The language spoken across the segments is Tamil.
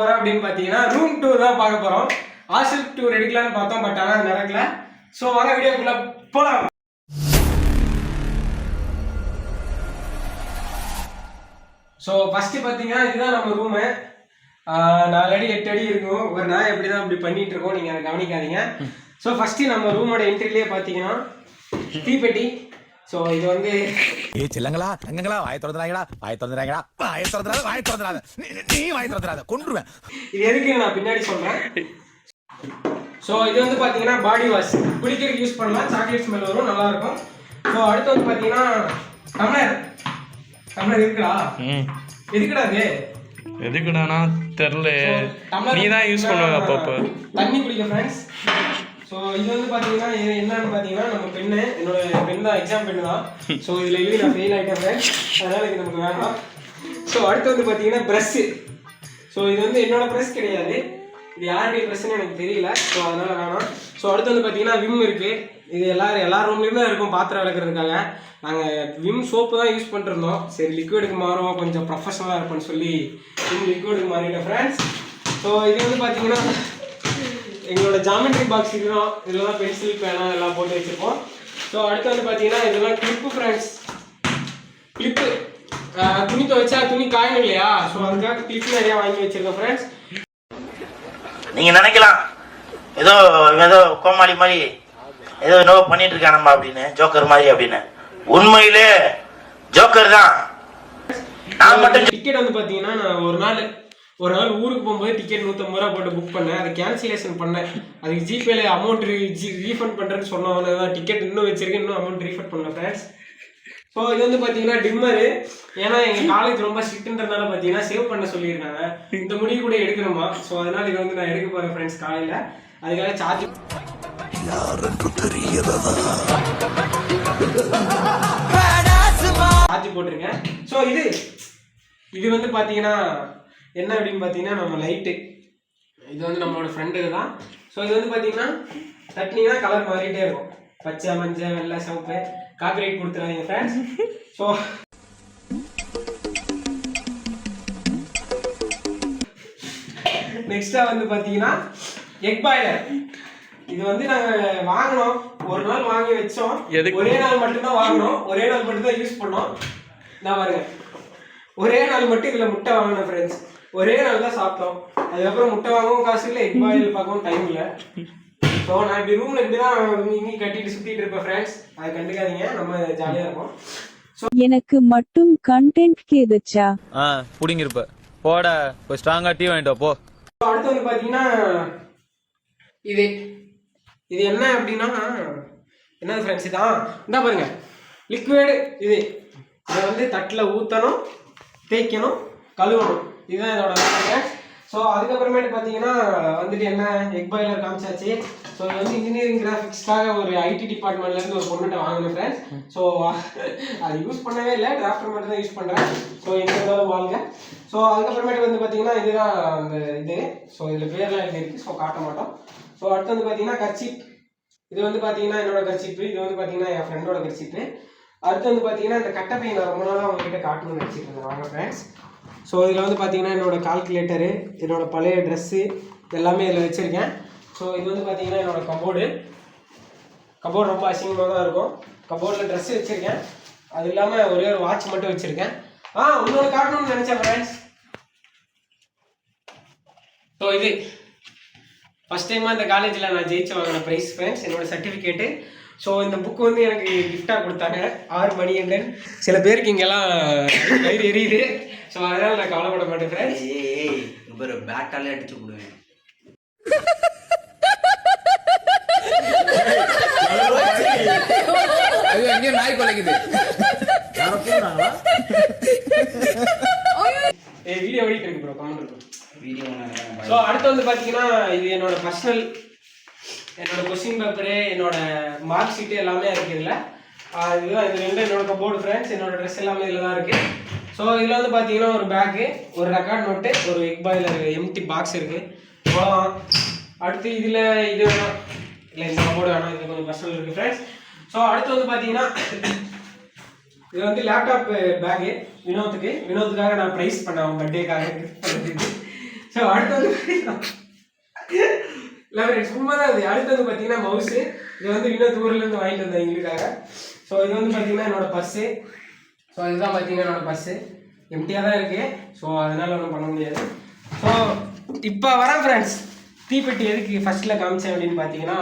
போறோம் அப்படின்னு பார்த்தீங்கன்னா ரூம் டூர் தான் பார்க்க போறோம். ஹாஸ்டல் டூர் எடுக்கலாம்னு பார்த்தோம் பட் ஆனால் நடக்கல. ஸோ வாங்க வீடியோக்குள்ள போலாம். ஸோ ஃபர்ஸ்ட் பார்த்தீங்கன்னா இதுதான் நம்ம ரூமு நாலு அடி எட்டு அடி இருக்கும். ஒரு நாள் எப்படி தான் அப்படி பண்ணிட்டு இருக்கோம். நீங்கள் அதை கவனிக்காதீங்க. ஸோ ஃபர்ஸ்ட் நம்ம ரூமோட என்ட்ரிலேயே பார்த்தீங்கன்னா தீப்பெட்டி. ஸோ இது வந்து ஏ செல்லங்களா தங்கங்களா வாய திறந்துறாங்களா வாய திறந்துறாங்களா வாய திறந்துறாத வாய திறந்துறாத நீ- வாய திறந்துறாத கொன்றுவேன். இது எதுக்கு நான் பின்னாடி சொல்றேன் ஸோ இது வந்து பார்த்தீங்கன்னா பாடி வாஷ் குளிக்கிறதுக்கு யூஸ் பண்ணலாம். சாக்லேட் ஸ்மெல் வரும் நல்லா இருக்கும். ஸோ அடுத்து வந்து பார்த்தீங்கன்னா டம்ளர் டம்ளர் இருக்குடா. எதுக்குடா அது? எதுக்குடானா தெரில டம்ளர் நீ தான் யூஸ் பண்ணுவாங்க அப்பப்போ. தண்ணி குடிக்க ஃப்ரெண்ட்ஸ் ஸோ இது வந்து பார்த்தீங்கன்னா என்னன்னு பார்த்தீங்கன்னா நம்ம பெண்ணு என்னோட பெண் தான் எக்ஸாம் பெண்ணு தான். ஸோ இதில் எழுதி நான் ஃபெயில் ஆகிட்டேன் அதனால் இது நமக்கு வேண்டாம் ஸோ அடுத்து வந்து பார்த்தீங்கன்னா ப்ரெஷ்ஷு ஸோ இது வந்து என்னோட ப்ரெஷ் கிடையாது. இது யாருடைய ப்ரெஷ்னு எனக்கு தெரியல. ஸோ அதனால் வேணாம். ஸோ அடுத்து வந்து பார்த்தீங்கன்னா விம் இருக்குது இது எல்லாரும் எல்லா ரூம்லேயுமே இருக்கும் பாத்திரம் விளக்குறதுக்காக. நாங்கள் விம் சோப்பு தான் யூஸ் பண்ணிருந்தோம். சரி லிக்விடுக்கு மாறுவோம். கொஞ்சம் ப்ரொஃபஷனலாக இருப்போம்னு சொல்லி விம் லிக்விடுக்கு மாறிட்டேன் ஃப்ரெண்ட்ஸ் ஸோ இது வந்து பார்த்தீங்கன்னா எங்களோட ஜாமெட்ரி பாக்ஸ் இதுதான் இதில் தான் பென்சில் பேனா எல்லாம் போட்டு வச்சுருப்போம். ஸோ அடுத்து வந்து பார்த்தீங்கன்னா இதெல்லாம் கிளிப்பு ஃப்ரெண்ட்ஸ் கிளிப்பு துணி துவைச்சா துணி காயணும் இல்லையா? ஸோ அதுக்காக கிளிப் நிறையா வாங்கி வச்சிருக்கோம் ஃப்ரெண்ட்ஸ் நீங்க நினைக்கலாம். ஏதோ ஏதோ கோமாளி மாதிரி ஏதோ என்னவோ பண்ணிட்டு இருக்கானம்மா அப்படின்னு ஜோக்கர் மாதிரி அப்படின்னு. உண்மையிலே ஜோக்கர் தான். நான் மட்டும் டிக்கெட் வந்து பார்த்தீங்கன்னா நான் ஒரு நாள் ஒரு நாள் ஊருக்கு போகும்போது டிக்கெட் நூற்றம்பது ரூபா போட்டு புக் பண்ணேன். அதை கேன்சலேஷன் பண்ணேன். அதுக்கு ஜிபேல அமௌண்ட் ரீஃபண்ட் பண்ணுறேன்னு சொன்னவங்க தான் டிக்கெட் இன்னும் வச்சிருக்கேன். இன்னும் அமௌண்ட் ரீஃபண்ட் பண்ணல ஃப்ரெண்ட்ஸ் ஸோ இது வந்து பார்த்தீங்கன்னா டிம்மரு ஏன்னா எங்கள் காலேஜ் ரொம்ப ஸ்ட்ரிக்ட்ன்றதுனால பார்த்தீங்கன்னா சேவ் பண்ண சொல்லியிருக்காங்க. இந்த முடிவு கூட எடுக்கணுமா? ஸோ அதனால இதை வந்து நான் எடுக்க போகிறேன் ஃப்ரெண்ட்ஸ் காலையில். அதுக்காக சார்ஜ் சார்ஜ் போட்டிருக்கேன். ஸோ இது இது வந்து பார்த்தீங்கன்னா என்ன அப்படின்னு பார்த்தீங்கன்னா நம்ம லைட்டு இது வந்து நம்மளோட ஃப்ரெண்டு தான். ஸோ இது வந்து பார்த்தீங்கன்னா தட்டினீங்கன்னா கலர் மாறிட்டே இருக்கும். பச்சை மஞ்சள் வெள்ளை சிவப்பு காப்பிரைட் கொடுத்துருவாங்க ஃப்ரெண்ட்ஸ் ஸோ நெக்ஸ்ட்டாக வந்து பார்த்தீங்கன்னா எக் பாய்லர் இது வந்து நாங்கள் வாங்கினோம். ஒரு நாள் வாங்கி வச்சோம்? ஒரே நாள் மட்டும்தான் வாங்கினோம். ஒரே நாள் மட்டும்தான் யூஸ் பண்ணோம். நான் பாருங்க. ஒரே நாள் மட்டும் இதில் முட்டை வாங்கினேன் ஃப்ரெண்ட்ஸ் ஒரே நாள் தான் சாப்பிட்டோம். அதுக்கப்புறம் முட்டை வாங்கவும் காசு இல்லை எக் பாயில் பார்க்கவும் டைம் இல்லை. ஸோ நான் இப்படி ரூமில் இப்படி தான் இங்கே கட்டிட்டு சுற்றிட்டு இருப்பேன் ஃப்ரெண்ட்ஸ் அதை கண்டுக்காதீங்க நம்ம ஜாலியாக இருப்போம். எனக்கு மட்டும் கண்டென்ட் கேதுச்சா ஆ புடிங்கிருப்ப. போட போய் ஸ்ட்ராங்கா டீ வாங்கிட்டு போ. அடுத்து வந்து பார்த்தீங்கன்னா இது இது என்ன அப்படின்னா என்னது ஃப்ரெண்ட்ஸ் இதான். இந்த பாருங்க. லிக்விடு இது. இதை வந்து தட்டில் ஊற்றணும் தேய்க்கணும் கழுவணும். இதுதான் இதோட வேலை ஸோ அதுக்கப்புறமேட்டு பார்த்தீங்கன்னா வந்துட்டு என்ன எக் பாய்லர் காமிச்சாச்சு. ஸோ இது வந்து இன்ஜினியரிங் கிராஃபிக்ஸ்க்காக ஒரு ஐடி டிபார்ட்மெண்ட்லேருந்து ஒரு பொண்ணுகிட்ட வாங்கினேன் ஃப்ரெண்ட்ஸ் ஸோ அது யூஸ் பண்ணவே இல்லை டிராஃப்டர் மட்டும் தான் யூஸ் பண்ணுறேன் ஸோ எங்கே இருந்தாலும் வாங்க. ஸோ அதுக்கப்புறமேட்டு வந்து பார்த்தீங்கன்னா இதுதான் அந்த இது. ஸோ இதில் பேர்லாம் இருக்குது ஸோ காட்ட மாட்டோம். ஸோ அடுத்து வந்து பார்த்தீங்கன்னா கர்ச்சிப். இது வந்து பார்த்தீங்கன்னா என்னோட கர்ச்சிப்பு. இது வந்து பார்த்தீங்கன்னா என் ஃப்ரெண்டோட கர்ச்சிப்பு. அடுத்து வந்து பார்த்தீங்கன்னா இந்த கட்டப்பையை நான் ரொம்ப நாளாக உங்ககிட்ட காட்டணும்னு நினச்சிட்டு இருந்தேன். வாங்க ஃப்ரெண்ட்ஸ் ஸோ இதில் வந்து பார்த்தீங்கன்னா என்னோடய கால்குலேட்டரு என்னோட பழைய ட்ரெஸ்ஸு எல்லாமே இதில் வச்சுருக்கேன். ஸோ இது வந்து பார்த்தீங்கன்னா என்னோடய கபோர்டு கபோர்டு ரொம்ப அசிங்கமாக தான் இருக்கும். கபோர்டில் ட்ரெஸ்ஸு வச்சுருக்கேன். அது இல்லாமல் ஒரே ஒரு வாட்ச் மட்டும் வச்சுருக்கேன். ஆ இன்னொரு காட்டணும்னு நினச்சேன் ஃப்ரெண்ட்ஸ் ஸோ இது ஃபஸ்ட் டைமாக இந்த காலேஜில் நான் ஜெயிச்சு வாங்கின ப்ரைஸ் ஃப்ரெண்ட்ஸ் என்னோட சர்டிஃபிகேட்டு ஸோ இந்த புக் வந்து எனக்கு கிஃப்டாக கொடுத்தாங்க. ஆறு மணி எங்கன் சில பேருக்கு இங்கெல்லாம் வயிறு எரியுது. ஸோ அதனால் நான் கவலைப்பட மாட்டேன் ஃப்ரெண்ட்ஸ் ஏய் ஒரு பேட்டாலே அடிச்சு விடுவேன் அது எங்கேயும் நாய் கொலைக்குது. ஏ வீடியோ ஓடிட்டு இருக்கு ப்ரோ கமெண்ட் இருக்கும் வீடியோ ஸோ அடுத்து வந்து பார்த்தீங்கன்னா இது என்னோட பர்சனல் என்னோட கொஸ்டின் பேப்பரு என்னோட மார்க் ஷீட்டு எல்லாமே இருக்கு இதில். ஆஹ் இதுதான் இது ரெண்டு என்னோட கபோர்டு ஃப்ரெண்ட்ஸ் என்னோட ட்ரெஸ் எல்லாமே இதில் தான் இருக்கு. ஸோ இதில் வந்து பார்த்தீங்கன்னா ஒரு பேக்கு ஒரு ரெக்கார்ட் நோட்டு ஒரு எக் பாய்லர் எம்டி பாக்ஸ் இருக்குது அவ்வளோதான் அடுத்து இதில் இது வேணும் இல்லை இந்த கபோர்டு வேணும் இது கொஞ்சம் பர்சனல் இருக்குது ஃப்ரெண்ட்ஸ் ஸோ அடுத்து வந்து பார்த்தீங்கன்னா இது வந்து லேப்டாப் பேக்கு eh, வினோத்துக்கு. வினோத்துக்காக நான் ப்ரைஸ் பண்ணேன் அவன் பர்த்டேக்காக கிஃப்ட் ஸோ அடுத்து வந்து இல்லை சும்மா தான் அது அடுத்து வந்து பார்த்தீங்கன்னா மவுஸு இது வந்து இன்னும் தூரிலேருந்து வாங்கிட்டு வந்தேன் எங்களுக்காக. ஸோ இது வந்து பார்த்தீங்கன்னா என்னோட பர்ஸு ஸோ இதுதான் பார்த்தீங்கன்னா என்னோட பஸ்ஸு எம்டியாக தான் இருக்குது ஸோ அதனால் ஒன்றும் பண்ண முடியாது. ஸோ இப்போ வரேன் ஃப்ரெண்ட்ஸ் தீப்பெட்டி எதுக்கு ஃபஸ்ட்டில் காமிச்சேன் அப்படின்னு பார்த்தீங்கன்னா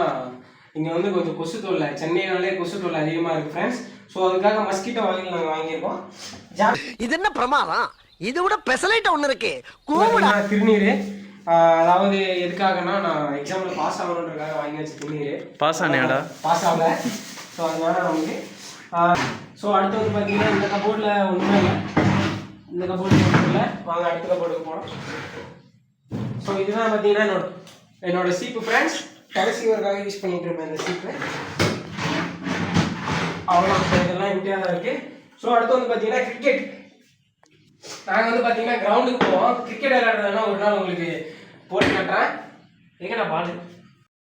இங்கே வந்து கொஞ்சம் கொசு தொல்லை. சென்னைனாலே கொசு தொல்லை அதிகமாக இருக்குது ஃப்ரெண்ட்ஸ் ஸோ அதுக்காக மஸ்கிட்டோ ஆயில் நாங்கள் வாங்கியிருக்கோம். ஜா இது என்ன பிரமாதம்? இது விட பெசலைட் ஒண்ணு இருக்கு. பார்த்தீங்கன்னா திருநீர். அதாவது எதுக்காகனா நான் எக்ஸாமில் பாஸ் ஆகணுன்றதுக்காக வாங்கி வச்ச திருநீர். பாஸ் ஆனியாடா பாஸ் ஆகல. ஸோ அதனால நமக்கு ஸோ அடுத்து வந்து பார்த்தீங்கன்னா இந்த கபோர்டில் ஒன்றுமே இல்லை. இந்த கபோர்டில் ஒன்றும் இல்லை. வாங்க அடுத்த கபோர்டுக்கு போகலாம் ஸோ இதுதான் பார்த்தீங்கன்னா என்னோட என்னோட சீப்பு ஃப்ரெண்ட்ஸ் கடைசிவருக்காக யூஸ் பண்ணிட்டு இருப்பேன் இந்த சீப்பு அவ்வளோ இதெல்லாம் இந்தியாக தான் இருக்குது ஸோ அடுத்து வந்து பார்த்தீங்கன்னா கிரிக்கெட் நாங்கள் வந்து பார்த்தீங்கன்னா கிரவுண்டுக்கு போவோம். கிரிக்கெட் விளையாடுறதுனா ஒரு நாள் உங்களுக்கு போட்டு காட்டுறேன். எங்கடா பால்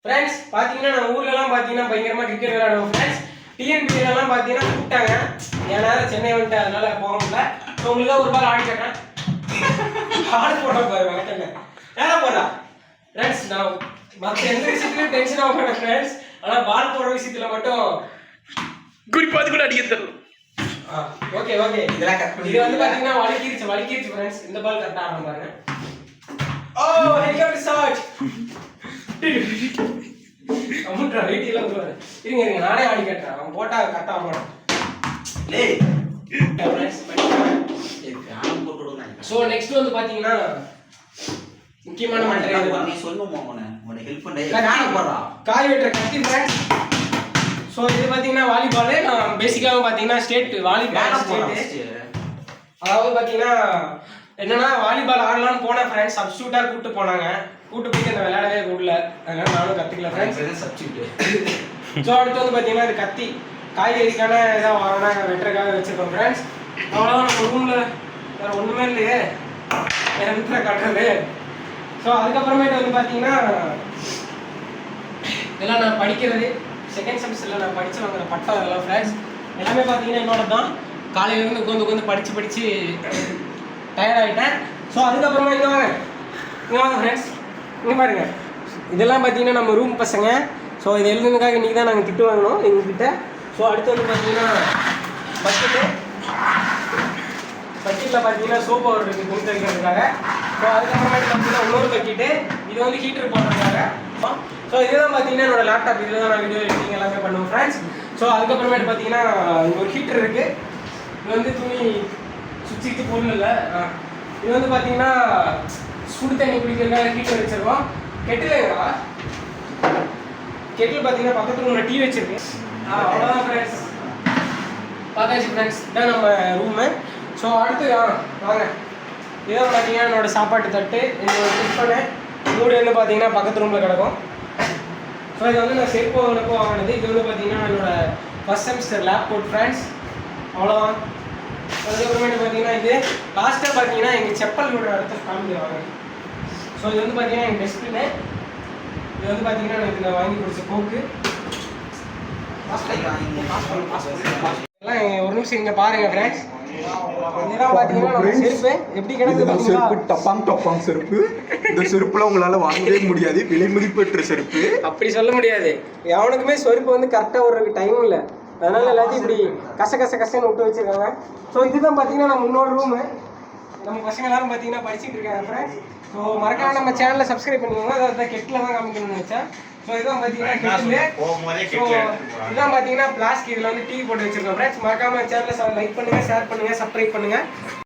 ஃப்ரெண்ட்ஸ் பார்த்தீங்கன்னா நம்ம ஊர்லலாம் பார்த்தீங்கன்னா பயங்கரமாக கிரிக்கெட் விளையாடுவோம் ஃப்ரெண்ட்ஸ் டிஎன்பிஎல்லாம் பார்த்தீங்கன்னா கூப்பிட்டாங்க. நேரம் சென்னை வந்துட்டு அதனால போக முடியல. உங்களுக்கு ஒரு பால் ஆடி காட்டுறேன் ஆடு போட பாருங்க வேட்டங்க நேரம் போடா ஃப்ரெண்ட்ஸ் நான் மற்ற எந்த விஷயத்துலையும் டென்ஷன் ஆக மாட்டேன் ஃப்ரெண்ட்ஸ் ஆனால் பால் போடுற விஷயத்தில் மட்டும். குறிப்பாது கூட அடிக்க தெரியல ஓகே ஓகே இதெல்லாம் cut பண்ணி இது வந்து பாத்தீங்கன்னா வலிக்கிருச்சு வலிக்கிருச்சு ஃப்ரெண்ட்ஸ் இந்த பால் கரெக்டா ஆடணும் பாருங்க. ஓ ஹெலிகாப்டர் ஷாட் வெயிட் எல்லாம் விடுவாரு. இருங்க இருங்க நானே ஆடி கட்டுறேன். அவன் போட்டா ஃபேன் போட்டு விடுங்க ஸோ நெக்ஸ்ட் வந்து பாத்தீங்கன்னா முக்கியமான மேட்டர் நீ சொல்லுமா உன உனக்கு ஹெல்ப் பண்ண. கத்தி. ஃபேன் போடுறா. காய் வெட்டுற கத்தி ஃப்ரெண்ட்ஸ் ஸோ இது பார்த்தீங்கன்னா வாலிபாலு நான் பேசிக்காக பார்த்தீங்கன்னா ஸ்டேட் வாலிபால் அதாவது பார்த்தீங்கன்னா என்னன்னா வாலிபால் ஆடலாம்னு போனேன் ஃப்ரெண்ட்ஸ் சப்ஸ்டியூட்டாக கூப்பிட்டு போனாங்க. கூப்பிட்டு போயிட்டு என்ன விளையாடவே கூடல அதனால நானும் கற்றுக்கல ஃப்ரெண்ட்ஸ் சப்ஸ்டியூட் ஸோ அடுத்து வந்து பார்த்தீங்கன்னா இது கத்தி. காய்கறிக்கான ஏதாவது வாங்கினா வெட்டுறதுக்காக வச்சுருக்கோம் ஃப்ரெண்ட்ஸ் அவ்வளோதான் நம்ம ரூமில் வேறு ஒன்றுமே இல்லையே. வேறு எந்த காட்டுறது ஸோ அதுக்கப்புறமேட்டு வந்து பார்த்தீங்கன்னா இதெல்லாம் நான் படிக்கிறது. செகண்ட் செமஸ்டரில் நான் படித்து வாங்குற பட்டம் இதெல்லாம் ஃப்ரெண்ட்ஸ் எல்லாமே பார்த்தீங்கன்னா என்னோட தான் காலையிலேருந்து உட்காந்து உட்காந்து படித்து படித்து டயர்ட் ஆகிட்டேன் ஸோ அதுக்கப்புறமா இங்கே வாங்க. இங்கே வாங்க ஃப்ரெண்ட்ஸ் இங்கே பாருங்க. இதெல்லாம் பார்த்தீங்கன்னா நம்ம ரூம் பசங்க. ஸோ இது எழுதுனதுக்காக இன்றைக்கி தான் நாங்கள் திட்டு வாங்கினோம் எங்ககிட்ட. ஸோ அடுத்து வந்து பார்த்தீங்கன்னா பக்கெட்டு பக்கெட்டில் பார்த்தீங்கன்னா சோப் பவுடர் இருக்குது துணி துவைக்கிறதுக்காக ஸோ அதுக்கப்புறமேட்டு பார்த்தீங்கன்னா இன்னொரு பக்கெட்டு இது வந்து ஹீட்டர் போடுறதுக்காக. ஸோ இதுதான் பார்த்தீங்கன்னா என்னோட லேப்டாப் இதில் தான் நான் வீடியோ எடிட்டிங் எல்லாமே பண்ணுவேன் ஃப்ரெண்ட்ஸ் ஸோ அதுக்கப்புறமேட்டு பார்த்தீங்கன்னா இங்கே ஒரு ஹீட்டர் இருக்குது இது வந்து துணி சுவிட்சுக்கு பொருள் இல்லை. இது வந்து பார்த்தீங்கன்னா சுடு தண்ணி குடிக்கிறதுக்காக ஹீட்டர் வச்சிருக்கோம். கெட்டில் கெட்டில் பார்த்தீங்கன்னா பக்கத்து ரூமில் டீ வச்சுருக்கேன். ஆ அவ்வளோதான் ஃப்ரெண்ட்ஸ் பார்த்தாச்சு ஃப்ரெண்ட்ஸ் இதான் நம்ம ரூமு ஸோ அடுத்து ஆ வாங்க. இதான் பார்த்தீங்கன்னா என்னோட சாப்பாட்டு தட்டு. என்னோட டிஃபனு மூடு வந்து பார்த்தீங்கன்னா பக்கத்து ரூமில் கிடக்கும். ஸோ இது வந்து நான் செருப்பு வாங்கினப்போ வாங்கினது. இது வந்து பார்த்தீங்கன்னா என்னோட ஃபஸ்ட் செமஸ்டர் லேப்டாப் ஃப்ரெண்ட்ஸ் அவ்வளோதான் அதுக்கப்புறமேட்டு பார்த்தீங்கன்னா இது லாஸ்ட்டாக பார்த்தீங்கன்னா எங்கள் செப்பல் விடுற இடத்த காமிக்கிறாங்க ஸோ இது வந்து பார்த்தீங்கன்னா எங்கள் டெஸ்பின்னு இது வந்து பார்த்தீங்கன்னா எனக்கு நான் வாங்கி கொடுத்த கோக்கு ஒரு நிமிஷம் இங்கே பாருங்க ஃப்ரெண்ட்ஸ் செருப்பு இந்த செருப்புல உங்களால வாங்கவே முடியாது. விலை மதிப்பற்ற செருப்பு. அப்படி சொல்ல முடியாது. எவனுக்குமே சொருப்பு வந்து கரெக்டாக ஒரு டைம் இல்லை. அதனால எல்லாத்தையும் இப்படி கச கச கசன்னு விட்டு வச்சிருக்காங்க. ஸோ இதுதான் பார்த்தீங்கன்னா நம்ம இன்னொரு ரூமு நம்ம பசங்க எல்லாரும் பார்த்தீங்கன்னா படிச்சுட்டு இருக்காங்க ஃப்ரெண்ட்ஸ் ஸோ மறக்காம நம்ம சேனலை சப்ஸ்கிரைப் பண்ணிக்கோங்க. அதாவது கெட்டில் தான் காமிக்கணும்னு வச்சேன் ஸோ இதான் பார்த்தீங்கன்னா ஸோ இதான் பார்த்தீங்கன்னா பிளாஸ்டிக் இதில் வந்து டிவி போட்டு வச்சிருக்கோம் ஃப்ரெண்ட்ஸ் மறக்காம சேனலை லைக் பண்ணுங்க ஷேர் பண்ணுங்க சப்ஸ்கிரைப் பண்ணுங்க.